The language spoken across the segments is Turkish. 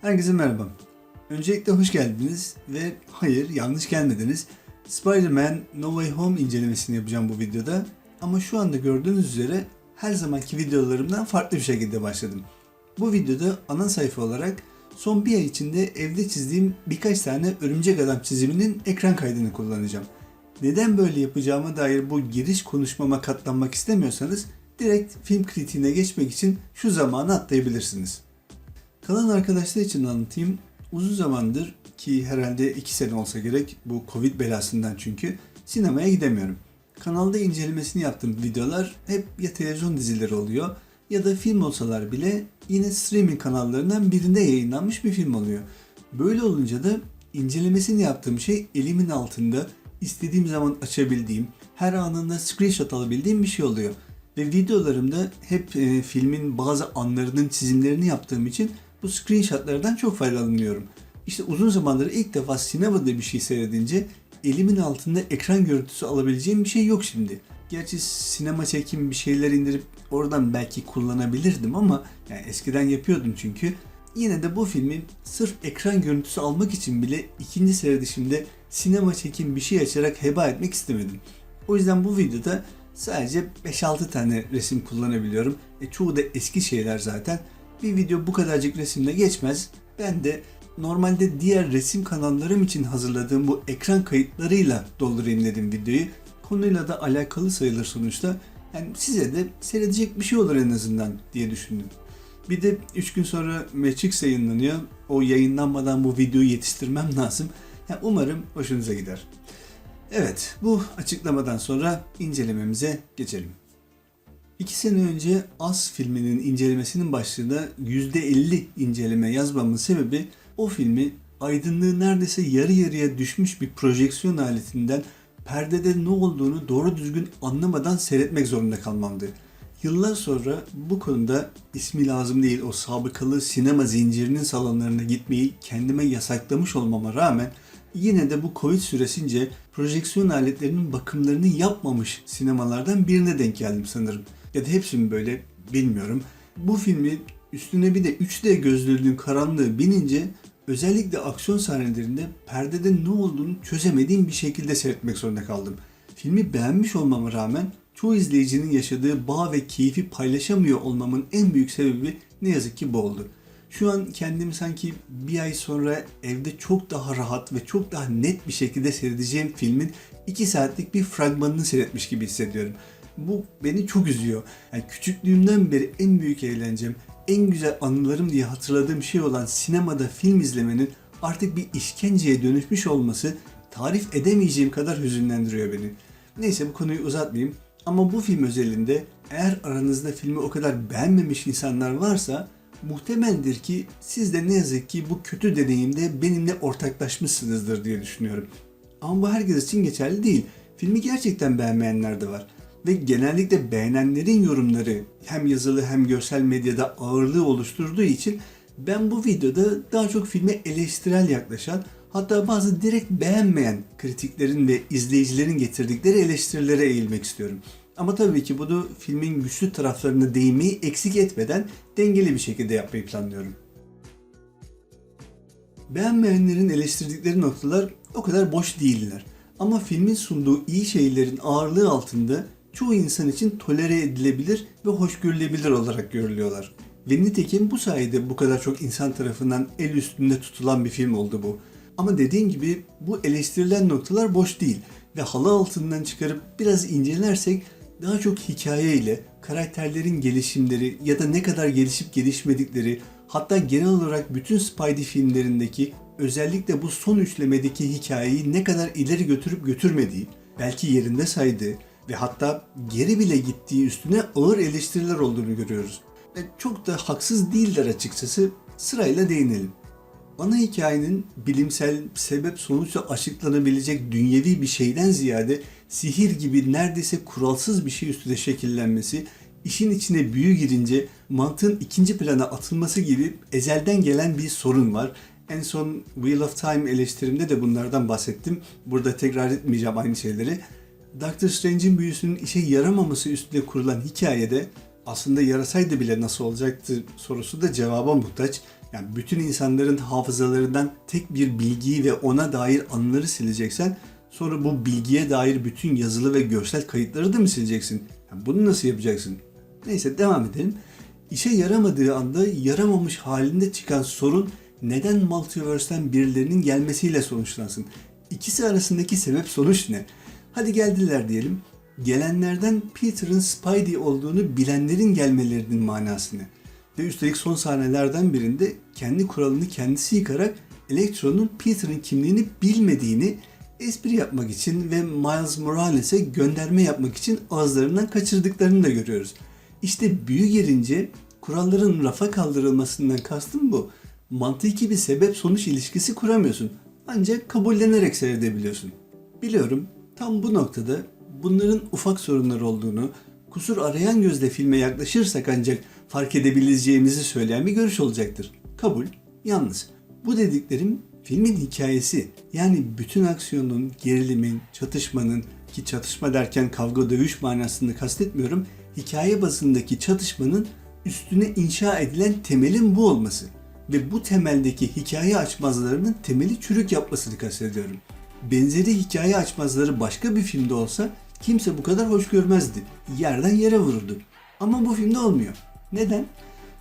Herkese merhaba. Öncelikle hoş geldiniz ve hayır yanlış gelmediniz. Spider-Man No Way Home incelemesini yapacağım bu videoda. Ama şu anda gördüğünüz üzere her zamanki videolarımdan farklı bir şekilde başladım. Bu videoda ana sayfa olarak son bir ay içinde evde çizdiğim birkaç tane örümcek adam çiziminin ekran kaydını kullanacağım. Neden böyle yapacağıma dair bu giriş konuşmama katlanmak istemiyorsanız direkt film kritiğine geçmek için şu zamanı atlayabilirsiniz. Kalan arkadaşlar için anlatayım. Uzun zamandır ki herhalde 2 sene olsa gerek bu Covid belasından çünkü sinemaya gidemiyorum. Kanalda incelemesini yaptığım videolar hep ya televizyon dizileri oluyor ya da film olsalar bile yine streaming kanallarından birinde yayınlanmış bir film oluyor. Böyle olunca da incelemesini yaptığım şey elimin altında istediğim zaman açabildiğim, her anında screenshot alabildiğim bir şey oluyor. Ve videolarımda hep e, filmin bazı anlarının çizimlerini yaptığım için bu screenshotlardan çok faydalanıyorum. İşte uzun zamandır ilk defa sinemada bir şey seyredince elimin altında ekran görüntüsü alabileceğim bir şey yok şimdi. Gerçi sinema çekim bir şeyler indirip oradan belki kullanabilirdim ama yani eskiden yapıyordum çünkü. Yine de bu filmi sırf ekran görüntüsü almak için bile ikinci seyredişimde sinema çekim bir şey açarak heba etmek istemedim. O yüzden bu videoda sadece 5-6 tane resim kullanabiliyorum. E, çoğu da eski şeyler zaten. Bir video bu kadarcık resimle geçmez. Ben de normalde diğer resim kanallarım için hazırladığım bu ekran kayıtlarıyla doldurayım dedim videoyu. Konuyla da alakalı sayılır sonuçta. Yani size de seyredecek bir şey olur en azından diye düşündüm. Bir de 3 gün sonra Matrix yayınlanıyor. O yayınlanmadan bu videoyu yetiştirmem lazım. Yani umarım hoşunuza gider. Evet, bu açıklamadan sonra incelememize geçelim. İki sene önce As filminin incelemesinin başlığında %50 inceleme yazmamın sebebi o filmi aydınlığı neredeyse yarı yarıya düşmüş bir projeksiyon aletinden perdede ne olduğunu doğru düzgün anlamadan seyretmek zorunda kalmamdı. Yıllar sonra bu konuda ismi lazım değil o sabıkalı sinema zincirinin salonlarına gitmeyi kendime yasaklamış olmama rağmen yine de bu Covid süresince projeksiyon aletlerinin bakımlarını yapmamış sinemalardan birine denk geldim sanırım. Ya da hepsi mi böyle bilmiyorum. Bu filmi üstüne bir de 3D gözlüğünün karanlığı binince özellikle aksiyon sahnelerinde perdede ne olduğunu çözemediğim bir şekilde seyretmek zorunda kaldım. Filmi beğenmiş olmama rağmen çoğu izleyicinin yaşadığı bağ ve keyfi paylaşamıyor olmamın en büyük sebebi ne yazık ki bu oldu. Şu an kendimi sanki bir ay sonra evde çok daha rahat ve çok daha net bir şekilde seyredeceğim filmin 2 saatlik bir fragmanını seyretmiş gibi hissediyorum. Bu beni çok üzüyor. Yani küçüklüğümden beri en büyük eğlencem, en güzel anılarım diye hatırladığım şey olan sinemada film izlemenin artık bir işkenceye dönüşmüş olması tarif edemeyeceğim kadar hüzünlendiriyor beni. Neyse bu konuyu uzatmayayım. Ama bu film özelinde eğer aranızda filmi o kadar beğenmemiş insanlar varsa muhtemeldir ki siz de ne yazık ki bu kötü deneyimde benimle ortaklaşmışsınızdır diye düşünüyorum. Ama bu herkes için geçerli değil. Filmi gerçekten beğenmeyenler de var. Ve genellikle beğenenlerin yorumları hem yazılı hem görsel medyada ağırlığı oluşturduğu için ben bu videoda daha çok filme eleştirel yaklaşan hatta bazı direkt beğenmeyen kritiklerin ve izleyicilerin getirdikleri eleştirilere eğilmek istiyorum. Ama tabii ki bunu filmin güçlü taraflarını değinmeyi eksik etmeden dengeli bir şekilde yapmayı planlıyorum. Beğenmeyenlerin eleştirdikleri noktalar o kadar boş değiller. Ama filmin sunduğu iyi şeylerin ağırlığı altında çoğu insan için tolere edilebilir ve hoş görülebilir olarak görülüyorlar. Ve nitekim bu sayede bu kadar çok insan tarafından el üstünde tutulan bir film oldu bu. Ama dediğim gibi bu eleştirilen noktalar boş değil ve halı altından çıkarıp biraz incelersek daha çok hikayeyle, karakterlerin gelişimleri ya da ne kadar gelişip gelişmedikleri, hatta genel olarak bütün Spidey filmlerindeki özellikle bu son üçlemedeki hikayeyi ne kadar ileri götürüp götürmediği, belki yerinde saydığı ve hatta geri bile gittiği üstüne ağır eleştiriler olduğunu görüyoruz. Ve çok da haksız değiller açıkçası. Sırayla değinelim. Ana hikayenin bilimsel sebep sonuçla açıklanabilecek dünyevi bir şeyden ziyade sihir gibi neredeyse kuralsız bir şey üstüne şekillenmesi, işin içine büyü girince mantığın ikinci plana atılması gibi ezelden gelen bir sorun var. En son Wheel of Time eleştirimde de bunlardan bahsettim. Burada tekrar etmeyeceğim aynı şeyleri. Doctor Strange'in büyüsünün işe yaramaması üstüne kurulan hikayede aslında yarasaydı bile nasıl olacaktı sorusu da cevaba muhtaç. Yani bütün insanların hafızalarından tek bir bilgiyi ve ona dair anıları sileceksen sonra bu bilgiye dair bütün yazılı ve görsel kayıtları da mı sileceksin? Yani bunu nasıl yapacaksın? Neyse devam edelim. İşe yaramadığı anda yaramamış halinde çıkan sorun neden Multiverse'den birilerinin gelmesiyle sonuçlansın? İkisi arasındaki sebep sonuç ne? Hadi geldiler diyelim. Gelenlerden Peter'ın Spidey olduğunu bilenlerin gelmelerinin manası ne? Ve üstelik son sahnelerden birinde kendi kuralını kendisi yıkarak Electro'nun Peter'ın kimliğini bilmediğini espri yapmak için ve Miles Morales'e gönderme yapmak için ağızlarından kaçırdıklarını da görüyoruz. İşte büyü gelince kuralların rafa kaldırılmasından kastım bu. Mantıki bir sebep sonuç ilişkisi kuramıyorsun. Ancak kabullenerek seyredebiliyorsun. Biliyorum tam bu noktada bunların ufak sorunlar olduğunu, kusur arayan gözle filme yaklaşırsak ancak fark edebileceğimizi söyleyen bir görüş olacaktır. Kabul, yalnız. Bu dediklerim filmin hikayesi. Yani bütün aksiyonun, gerilimin, çatışmanın ki çatışma derken kavga dövüş manasını kastetmiyorum. Hikaye bazındaki çatışmanın üstüne inşa edilen temelin bu olması ve bu temeldeki hikaye açmazlarının temeli çürük yapmasını kastediyorum. Benzeri hikaye açmazları başka bir filmde olsa kimse bu kadar hoş görmezdi. Yerden yere vururdu. Ama bu filmde olmuyor. Neden?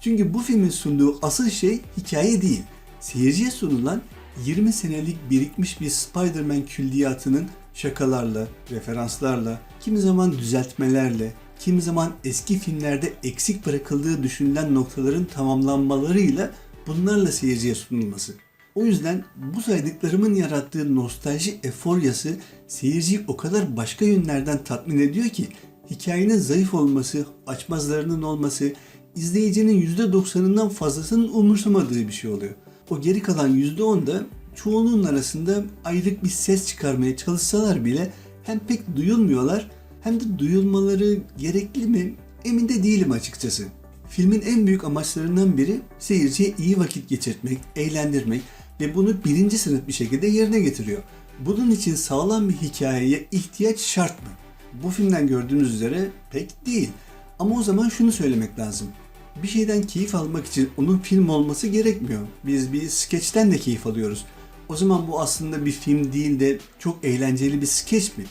Çünkü bu filmin sunduğu asıl şey hikaye değil. Seyirciye sunulan 20 senelik birikmiş bir Spider-Man külliyatının şakalarla, referanslarla, kimi zaman düzeltmelerle, kimi zaman eski filmlerde eksik bırakıldığı düşünülen noktaların tamamlanmalarıyla bunlarla seyirciye sunulması. O yüzden bu saydıklarımın yarattığı nostalji eforyası seyirciyi o kadar başka yönlerden tatmin ediyor ki hikayenin zayıf olması, açmazlarının olması, izleyicinin %90'ından fazlasının umursamadığı bir şey oluyor. O geri kalan %10 da çoğunluğun arasında ayrık bir ses çıkarmaya çalışsalar bile hem pek duyulmuyorlar hem de duyulmaları gerekli mi emin de değilim açıkçası. Filmin en büyük amaçlarından biri seyirciye iyi vakit geçirtmek, eğlendirmek ve bunu birinci sınıf bir şekilde yerine getiriyor. Bunun için sağlam bir hikayeye ihtiyaç şart mı? Bu filmden gördüğünüz üzere pek değil. Ama o zaman şunu söylemek lazım. Bir şeyden keyif almak için onun film olması gerekmiyor. Biz bir skeçten de keyif alıyoruz. O zaman bu aslında bir film değil de çok eğlenceli bir skeç mi?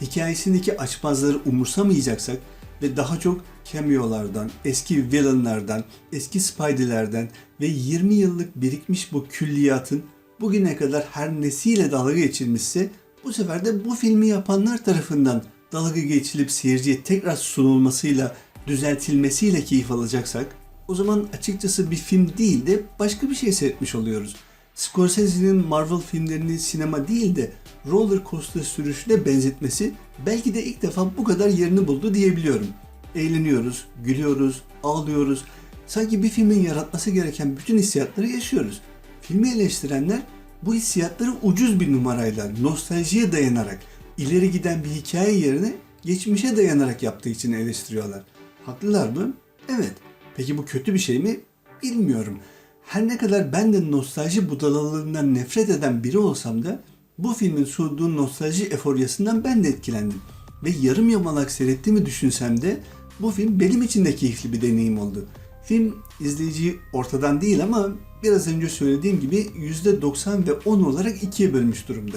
Hikayesindeki açmazları umursamayacaksak ve daha çok cameo'lardan, eski villainlardan, eski Spidey'lerden ve 20 yıllık birikmiş bu külliyatın bugüne kadar her nesiyle dalga geçilmişse bu sefer de bu filmi yapanlar tarafından dalga geçilip seyirciye tekrar sunulmasıyla, düzeltilmesiyle keyif alacaksak o zaman açıkçası bir film değil de başka bir şey seyretmiş oluyoruz. Scorsese'nin Marvel filmlerini sinema değil de roller coaster sürüşüne benzetmesi belki de ilk defa bu kadar yerini buldu diyebiliyorum. Eğleniyoruz, gülüyoruz, ağlıyoruz. Sanki bir filmin yaratması gereken bütün hissiyatları yaşıyoruz. Filmi eleştirenler bu hissiyatları ucuz bir numarayla, nostaljiye dayanarak, ileri giden bir hikaye yerine geçmişe dayanarak yaptığı için eleştiriyorlar. Haklılar mı? Evet. Peki bu kötü bir şey mi? Bilmiyorum. Her ne kadar ben de nostalji budalalığından nefret eden biri olsam da bu filmin sunduğu nostalji eforyasından ben de etkilendim. Ve yarım yamalak seyrettiğimi düşünsem de bu film benim için de keyifli bir deneyim oldu. Film izleyiciyi ortadan değil ama biraz önce söylediğim gibi %90 ve 10 olarak ikiye bölmüş durumda.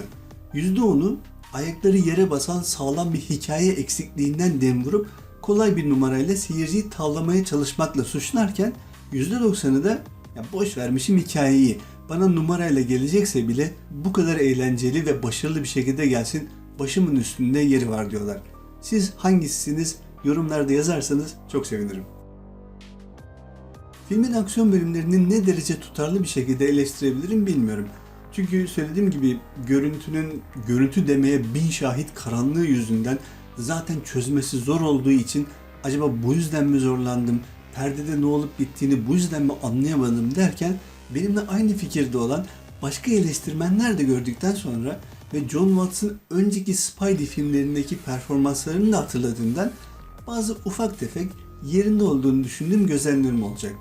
%10'u ayakları yere basan sağlam bir hikaye eksikliğinden dem vurup kolay bir numarayla seyirciyi tavlamaya çalışmakla suçlarken %90'ı da ya boş vermişim hikayeyi. Bana numarayla gelecekse bile bu kadar eğlenceli ve başarılı bir şekilde gelsin başımın üstünde yeri var diyorlar. Siz hangisiniz yorumlarda yazarsanız çok sevinirim. Filmin aksiyon bölümlerini ne derece tutarlı bir şekilde eleştirebilirim bilmiyorum. Çünkü söylediğim gibi görüntünün görüntü demeye bin şahit karanlığı yüzünden zaten çözmesi zor olduğu için acaba bu yüzden mi zorlandım, perdede ne olup bittiğini bu yüzden mi anlayamadım derken benimle aynı fikirde olan başka eleştirmenler de gördükten sonra ve John Watts'ın önceki Spidey filmlerindeki performanslarını da hatırladığımdan bazı ufak tefek yerinde olduğunu düşündüğüm gözlemlerim olacak.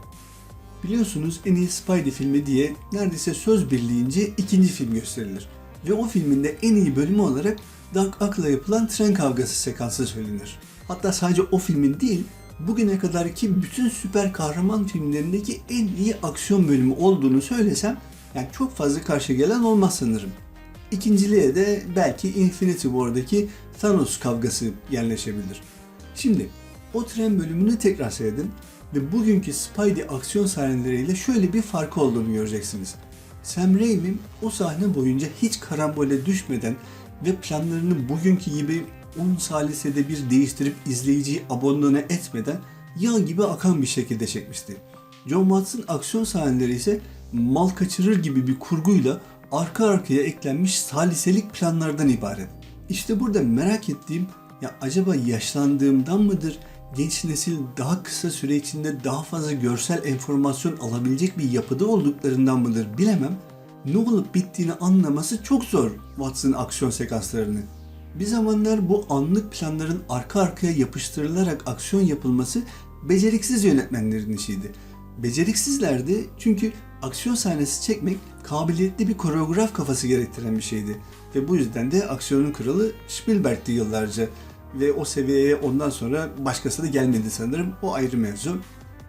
Biliyorsunuz en iyi Spidey filmi diye neredeyse söz birliğince ikinci film gösterilir. Ve o filmin de en iyi bölümü olarak Doug Ock'la yapılan tren kavgası sekansı söylenir. Hatta sadece o filmin değil, bugüne kadarki bütün süper kahraman filmlerindeki en iyi aksiyon bölümü olduğunu söylesem yani çok fazla karşı gelen olmaz sanırım. İkinciliğe de belki Infinity War'daki Thanos kavgası yerleşebilir. Şimdi o tren bölümünü tekrar seyredin ve bugünkü Spidey aksiyon sahneleriyle şöyle bir farkı olduğunu göreceksiniz. Sam Raimi o sahne boyunca hiç karambole düşmeden ve planlarını bugünkü gibi 10 salisede bir değiştirip izleyiciyi abonluğuna etmeden yağ gibi akan bir şekilde çekmişti. John Watts'ın aksiyon sahneleri ise mal kaçırır gibi bir kurguyla arka arkaya eklenmiş saliselik planlardan ibaret. İşte burada merak ettiğim ya acaba yaşlandığımdan mıdır? Genç nesil daha kısa süre içinde daha fazla görsel enformasyon alabilecek bir yapıda olduklarından mıdır bilemem. Ne olup bittiğini anlaması çok zor Watts'ın aksiyon sekanslarını. Bir zamanlar bu anlık planların arka arkaya yapıştırılarak aksiyon yapılması beceriksiz yönetmenlerin işiydi. Beceriksizlerdi çünkü aksiyon sahnesi çekmek kabiliyetli bir koreograf kafası gerektiren bir şeydi. Ve bu yüzden de aksiyonun kralı Spielberg'ti yıllarca. Ve o seviyeye ondan sonra başkası da gelmedi sanırım. O ayrı mevzu.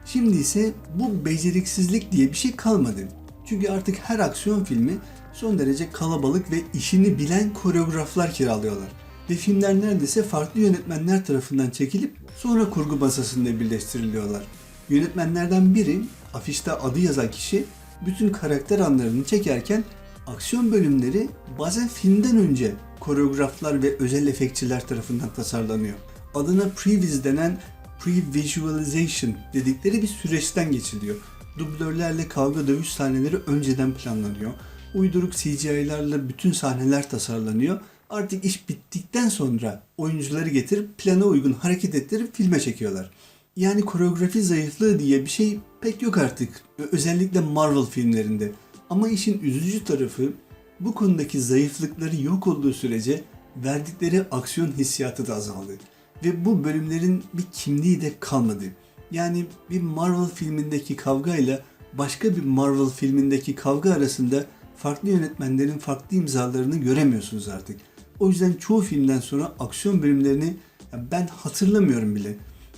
Şimdi ise bu beceriksizlik diye bir şey kalmadı. Çünkü artık her aksiyon filmi son derece kalabalık ve işini bilen koreograflar kiralıyorlar. Ve filmler neredeyse farklı yönetmenler tarafından çekilip sonra kurgu masasında birleştiriliyorlar. Yönetmenlerden biri, afişte adı yazan kişi, bütün karakter anlarını çekerken aksiyon bölümleri bazen filmden önce koreograflar ve özel efektçiler tarafından tasarlanıyor. Adına previs denen pre-visualization dedikleri bir süreçten geçiliyor. Dublörlerle kavga dövüş sahneleri önceden planlanıyor. Uyduruk CGI'larla bütün sahneler tasarlanıyor. Artık iş bittikten sonra oyuncuları getirip plana uygun hareket ettirip filme çekiyorlar. Yani koreografi zayıflığı diye bir şey pek yok artık. Özellikle Marvel filmlerinde. Ama işin üzücü tarafı bu konudaki zayıflıkları yok olduğu sürece verdikleri aksiyon hissiyatı da azaldı. Ve bu bölümlerin bir kimliği de kalmadı. Yani bir Marvel filmindeki kavgayla başka bir Marvel filmindeki kavga arasında farklı yönetmenlerin farklı imzalarını göremiyorsunuz artık. O yüzden çoğu filmden sonra aksiyon bölümlerini ben hatırlamıyorum bile.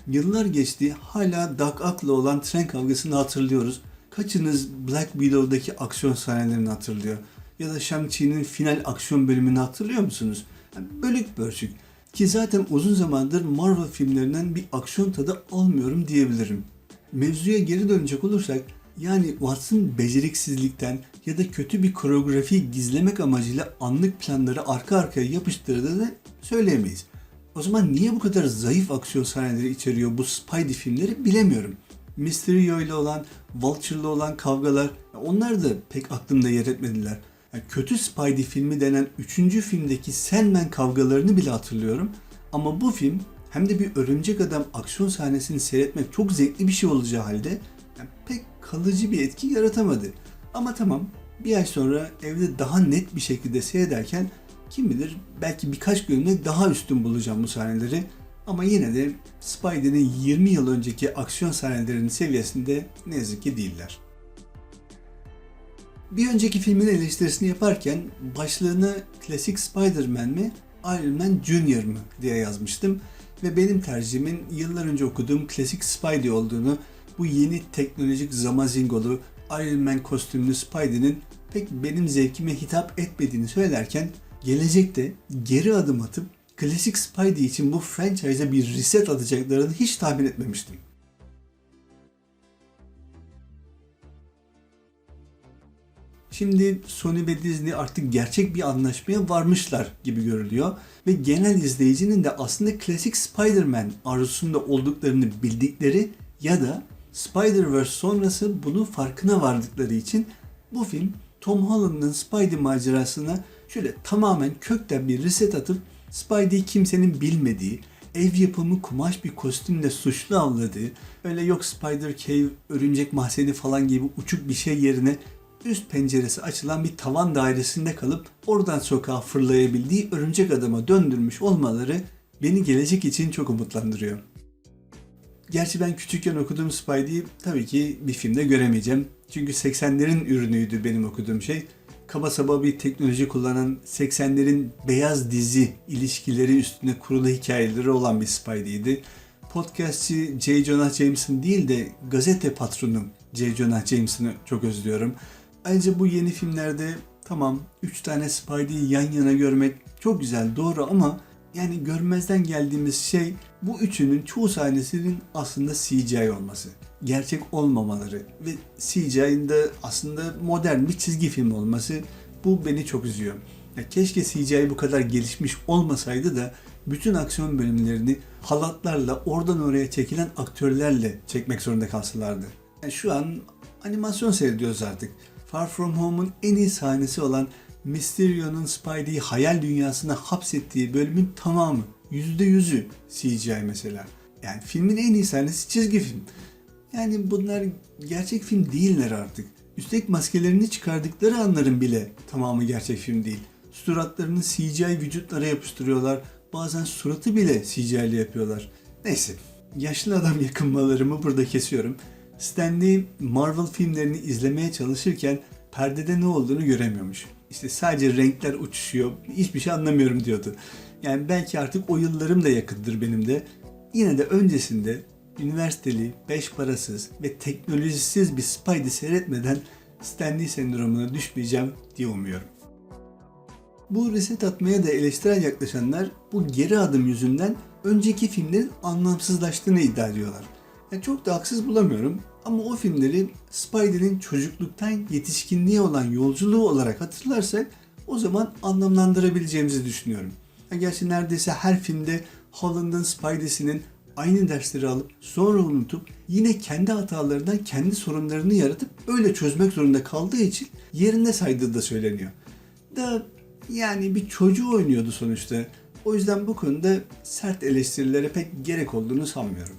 Yıllar geçti hala Doug Ock'la olan tren kavgasını hatırlıyoruz. Kaçınız Black Widow'daki aksiyon sahnelerini hatırlıyor? Ya da Shang-Chi'nin final aksiyon bölümünü hatırlıyor musunuz? Yani bölük bölçük. Ki zaten uzun zamandır Marvel filmlerinden bir aksiyon tadı almıyorum diyebilirim. Mevzuya geri dönecek olursak yani Watts'ın beceriksizlikten ya da kötü bir koreografi gizlemek amacıyla anlık planları arka arkaya yapıştırdığını söyleyemeyiz. O zaman niye bu kadar zayıf aksiyon sahneleri içeriyor bu Spidey filmleri bilemiyorum. Mysterio ile olan, Vulture'la olan kavgalar onlar da pek aklımda yer etmediler. Yani kötü Spidey filmi denen 3. filmdeki Sandman kavgalarını bile hatırlıyorum. Ama bu film hem de bir örümcek adam aksiyon sahnesini seyretmek çok zevkli bir şey olacağı halde yani pek kalıcı bir etki yaratamadı. Ama tamam bir ay sonra evde daha net bir şekilde seyrederken kim bilir belki birkaç bölümde daha üstün bulacağım bu sahneleri. Ama yine de Spidey'nin 20 yıl önceki aksiyon sahnelerinin seviyesinde ne yazık ki değiller. Bir önceki filmin eleştirisini yaparken başlığını klasik Spider-Man mi Iron Man Junior mı diye yazmıştım. Ve benim tercihimin yıllar önce okuduğum klasik Spidey olduğunu, bu yeni teknolojik zamazingolu Iron Man kostümlü Spidey'nin pek benim zevkime hitap etmediğini söylerken gelecekte geri adım atıp klasik Spidey için bu franchise'a bir reset atacaklarını hiç tahmin etmemiştim. Şimdi Sony ve Disney artık gerçek bir anlaşmaya varmışlar gibi görülüyor ve genel izleyicinin de aslında klasik Spider-Man arzusunda olduklarını bildikleri ya da Spider-Verse sonrası bunun farkına vardıkları için bu film Tom Holland'ın Spidey macerasına şöyle tamamen kökten bir reset atıp Spidey kimsenin bilmediği, ev yapımı kumaş bir kostümle suçlu avladığı, öyle yok Spider Cave, örümcek mahzeni falan gibi uçuk bir şey yerine üst penceresi açılan bir tavan dairesinde kalıp oradan sokağa fırlayabildiği örümcek adama döndürmüş olmaları beni gelecek için çok umutlandırıyor. Gerçi ben küçükken okuduğum Spidey'i tabii ki bir filmde göremeyeceğim. Çünkü 80'lerin ürünüydü benim okuduğum şey. Kaba saba bir teknoloji kullanan 80'lerin beyaz dizi ilişkileri üstüne kurulu hikayeleri olan bir Spidey'di. podcastçi J. Jonah Jameson değil de gazete patronu J. Jonah Jameson'ı çok özlüyorum. Ayrıca bu yeni filmlerde tamam 3 tane Spidey'i yan yana görmek çok güzel doğru ama yani görmezden geldiğimiz şey bu üçünün çoğu sahnesinin aslında CGI olması. Gerçek olmamaları ve CGI'nin de aslında modern bir çizgi film olması bu beni çok üzüyor. Ya keşke CGI bu kadar gelişmiş olmasaydı da bütün aksiyon bölümlerini halatlarla oradan oraya çekilen aktörlerle çekmek zorunda kalsalardı. Yani şu an animasyon seyrediyoruz artık. Far From Home'un en iyi sahnesi olan Mysterio'nun Spidey'i hayal dünyasına hapsettiği bölümün tamamı, %100'ü CGI mesela. Yani filmin en iyi sahnesi çizgi film. Yani bunlar gerçek film değiller artık. Üstelik maskelerini çıkardıkları anların bile tamamı gerçek film değil. Suratlarını CGI vücutlara yapıştırıyorlar. Bazen suratı bile CGI ile yapıyorlar. Neyse, yaşlı adam yakınmalarımı burada kesiyorum. Stanley Marvel filmlerini izlemeye çalışırken perdede ne olduğunu göremiyormuş. İşte sadece renkler uçuşuyor, hiçbir şey anlamıyorum diyordu. Yani belki artık o yıllarım da yakındır benim de. Yine de öncesinde üniversiteli, beş parasız ve teknolojisiz bir Spidey seyretmeden Stanley sendromuna düşmeyeceğim diye umuyorum. Bu reset atmaya da eleştirel yaklaşanlar bu geri adım yüzünden önceki filmlerin anlamsızlaştığını iddia ediyorlar. Yani çok da haksız bulamıyorum ama o filmleri Spidey'nin çocukluktan yetişkinliğe olan yolculuğu olarak hatırlarsak o zaman anlamlandırabileceğimizi düşünüyorum. Gerçi neredeyse her filmde Holland'ın Spidey'sinin aynı dersleri alıp sonra unutup yine kendi hatalarından kendi sorunlarını yaratıp öyle çözmek zorunda kaldığı için yerinde saydığı da söyleniyor. Da yani bir çocuğu oynuyordu sonuçta. O yüzden bu konuda sert eleştirilere pek gerek olduğunu sanmıyorum.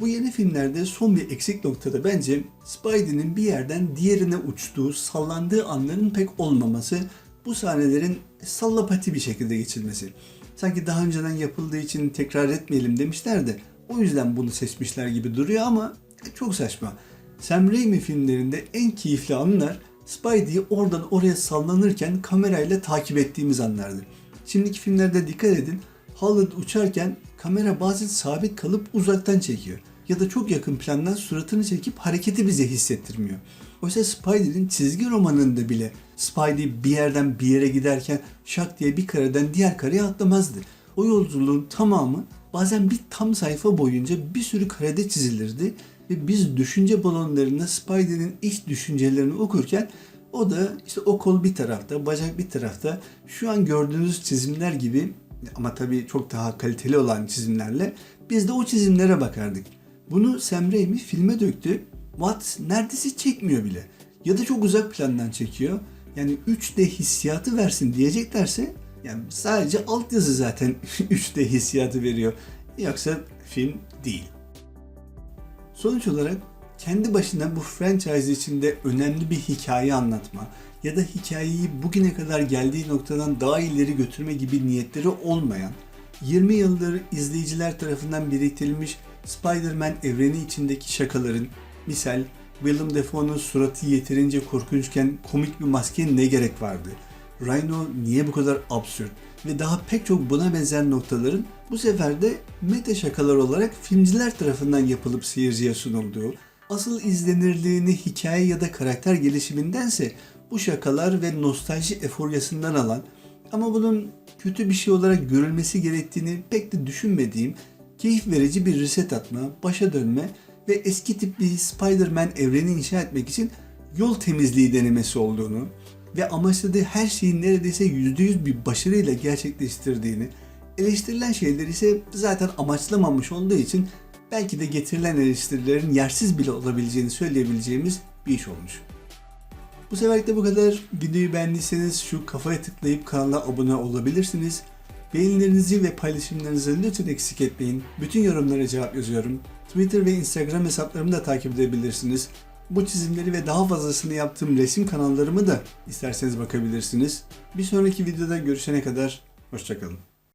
Bu yeni filmlerde son bir eksik noktada bence Spidey'nin bir yerden diğerine uçtuğu, sallandığı anların pek olmaması, bu sahnelerin sallapati bir şekilde geçilmesi. Sanki daha önceden yapıldığı için tekrar etmeyelim demişler de o yüzden bunu seçmişler gibi duruyor ama çok saçma. Sam Raimi filmlerinde en keyifli anlar Spidey'i oradan oraya sallanırken kamerayla takip ettiğimiz anlardı. Şimdiki filmlerde dikkat edin Holland uçarken kamera bazen sabit kalıp uzaktan çekiyor. Ya da çok yakın plandan suratını çekip hareketi bize hissettirmiyor. Oysa Spidey'nin çizgi romanında bile Spidey bir yerden bir yere giderken şak diye bir kareden diğer kareye atlamazdı. O yolculuğun tamamı bazen bir tam sayfa boyunca bir sürü karede çizilirdi ve biz düşünce balonlarında Spidey'nin iç düşüncelerini okurken o da işte o kol bir tarafta, bacak bir tarafta şu an gördüğünüz çizimler gibi ama tabii çok daha kaliteli olan çizimlerle biz de o çizimlere bakardık. Bunu Sam Raimi filme döktü. Watt neredeyse çekmiyor bile. Ya da çok uzak plandan çekiyor. Yani 3D hissiyatı versin diyeceklerse yani sadece altyazı zaten 3D hissiyatı veriyor. Yoksa film değil. Sonuç olarak kendi başına bu franchise içinde önemli bir hikaye anlatma ya da hikayeyi bugüne kadar geldiği noktadan daha ileri götürme gibi niyetleri olmayan, 20 yıldır izleyiciler tarafından biriktirilmiş Spider-Man evreni içindeki şakaların, misal Willem Dafoe'nun suratı yeterince korkunçken komik bir maske ne gerek vardı? Rhino niye bu kadar absürt? Ve daha pek çok buna benzer noktaların bu sefer de meta şakalar olarak filmciler tarafından yapılıp seyirciye sunulduğu, asıl izlenirliğini hikaye ya da karakter gelişimindense bu şakalar ve nostalji eforyasından alan ama bunun kötü bir şey olarak görülmesi gerektiğini pek de düşünmediğim keyif verici bir reset atma, başa dönme ve eski tip bir Spider-Man evreni inşa etmek için yol temizliği denemesi olduğunu ve amaçladığı her şeyin neredeyse %100 bir başarıyla gerçekleştirdiğini, eleştirilen şeyler ise zaten amaçlamamış olduğu için belki de getirilen eleştirilerin yersiz bile olabileceğini söyleyebileceğimiz bir iş olmuş. Bu seferlik bu kadar. Videoyu beğendiyseniz şu kafaya tıklayıp kanala abone olabilirsiniz. Beğenilerinizi ve paylaşımlarınızı lütfen eksik etmeyin. Bütün yorumlara cevap yazıyorum. Twitter ve Instagram hesaplarımı da takip edebilirsiniz. Bu çizimleri ve daha fazlasını yaptığım resim kanallarımı da isterseniz bakabilirsiniz. Bir sonraki videoda görüşene kadar hoşçakalın.